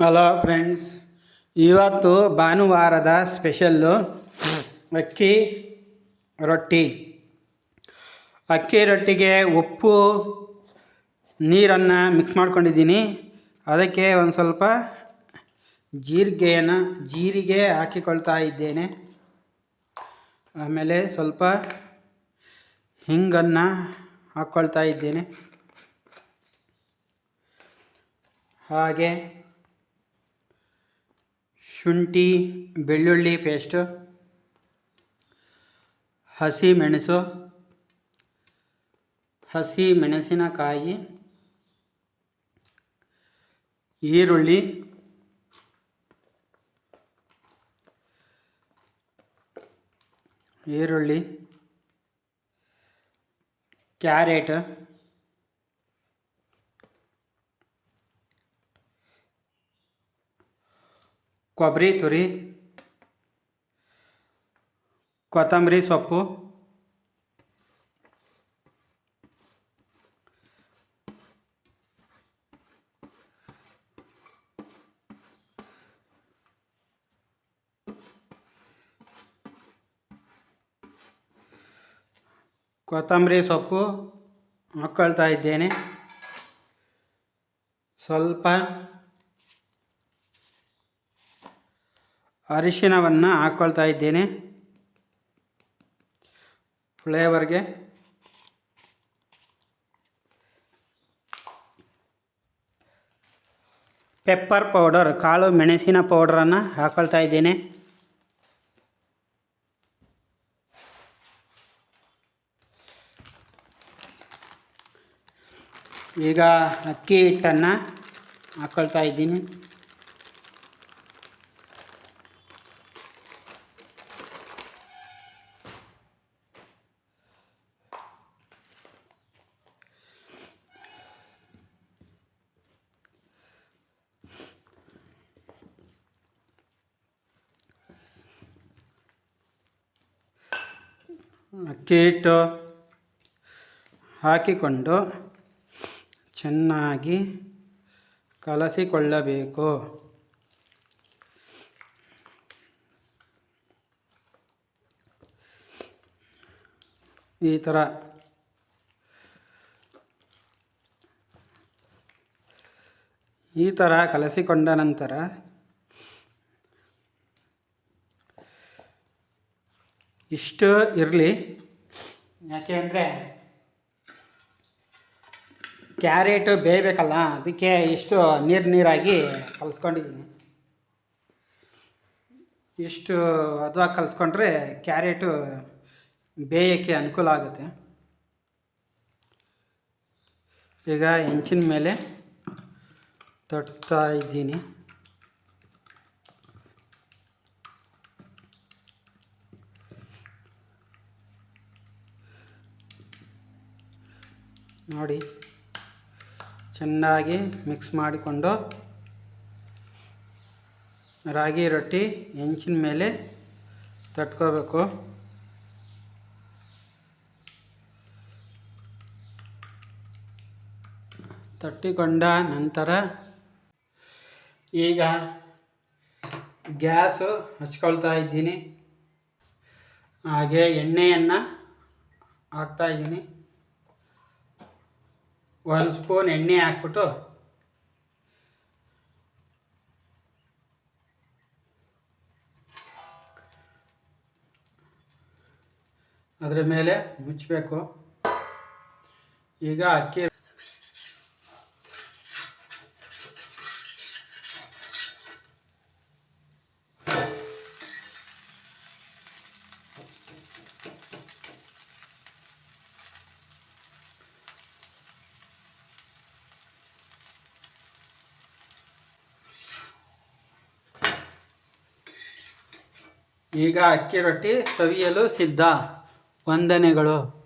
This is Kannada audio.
ಹಲೋ ಫ್ರೆಂಡ್ಸ್ ಇವತ್ತು ಭಾನುವಾರದ ಸ್ಪೆಷಲ್ಲು ಅಕ್ಕಿ ರೊಟ್ಟಿ. ಅಕ್ಕಿ ರೊಟ್ಟಿಗೆ ಉಪ್ಪು, ನೀರನ್ನು ಮಿಕ್ಸ್ ಮಾಡ್ಕೊಂಡಿದ್ದೀನಿ. ಅದಕ್ಕೆ ಒಂದು ಸ್ವಲ್ಪ ಜೀರಿಗೆಯನ್ನು, ಜೀರಿಗೆ ಹಾಕಿಕೊಳ್ತಾ ಇದ್ದೇನೆ. ಆಮೇಲೆ ಸ್ವಲ್ಪ ಹಿಂಗನ್ನು ಹಾಕ್ಕೊಳ್ತಾ ಇದ್ದೇನೆ. ಹಾಗೆ ಶುಂಠಿ ಬೆಳ್ಳುಳ್ಳಿ ಪೇಸ್ಟು ಹಸಿ ಮೆಣಸು ಹಸಿ ಮೆಣಸಿನಕಾಯಿ ಈರುಳ್ಳಿ ಈರುಳ್ಳಿ ಕ್ಯಾರೆಟ್ ಕೊಬ್ಬರಿ ತುರಿ ಕೊತ್ತಂಬರಿ ಸೊಪ್ಪು ಕೊತ್ತಂಬರಿ ಸೊಪ್ಪು ಹಾಕ್ಕೊಳ್ತಾ ಇದ್ದೇನೆ ಸ್ವಲ್ಪ ಅರಿಶಿನವನ್ನು ಹಾಕ್ಕೊಳ್ತಾ ಇದ್ದೇನೆ. ಫ್ಲೇವರ್ಗೆ. ಪೆಪ್ಪರ್ ಪೌಡರ್, ಕಾಳು ಮೆಣಸಿನ ಪೌಡ್ರನ್ನು ಹಾಕ್ಕೊಳ್ತಾ ಇದ್ದೇನೆ. ಈಗ ಅಕ್ಕಿ ಹಿಟ್ಟನ್ನು ಹಾಕ್ಕೊಳ್ತಾ ಇದ್ದೀನಿ. ಅಕ್ಕಿ ಹಾಕಿಕೊಂಡು ಚೆನ್ನಾಗಿ ಕಲಸಿಕೊಳ್ಳಬೇಕು. ಈ ಥರ ಈ ಥರ ಕಲಸಿಕೊಂಡ ನಂತರ ಇಷ್ಟು ಇರಲಿ. ಯಾಕೆ ಅಂದರೆ ಕ್ಯಾರೆಟು ಬೇಯಬೇಕಲ್ಲ, ಅದಕ್ಕೆ ಇಷ್ಟು ನೀರು ನೀರಾಗಿ ಕಲಿಸ್ಕೊಂಡಿದ್ದೀನಿ. ಇಷ್ಟು ಹದವಾಗಿ ಕಲಿಸ್ಕೊಂಡ್ರೆ ಕ್ಯಾರೆಟು ಬೇಯೋಕ್ಕೆ ಅನುಕೂಲ ಆಗುತ್ತೆ. ಈಗ ಹೆಂಚಿನ ಮೇಲೆ ತಟ್ತಾ ಇದ್ದೀನಿ. ನೋಡಿ. ಚೆನ್ನಾಗಿ ಮಿಕ್ಸ್ ಮಾಡಿಕೊಂಡು ರಾಗಿ, ರೊಟ್ಟಿ, ಹೆಂಚಿನ ಮೇಲೆ ತಟ್ಕೋಬೇಕು. ತಟ್ಟಿಕೊಂಡ ನಂತರ ಈಗ ಗ್ಯಾಸು ಹಚ್ಕೊಳ್ತಾ ಇದ್ದೀನಿ. ಹಾಗೆ ಎಣ್ಣೆಯನ್ನು ಹಾಕ್ತಾ ಇದ್ದೀನಿ. ಒಂದು ಸ್ಪೂನ್ ಎಣ್ಣೆ ಹಾಕ್ಬಿಟ್ಟು ಅದರ ಮೇಲೆ ಮುಚ್ಚಬೇಕು. ಈಗ ಅಕ್ಕಿ ಈಗ ಅಕ್ಕಿ ರೊಟ್ಟಿ ಸವಿಯಲು ಸಿದ್ಧ. ವಂದನೆಗಳು.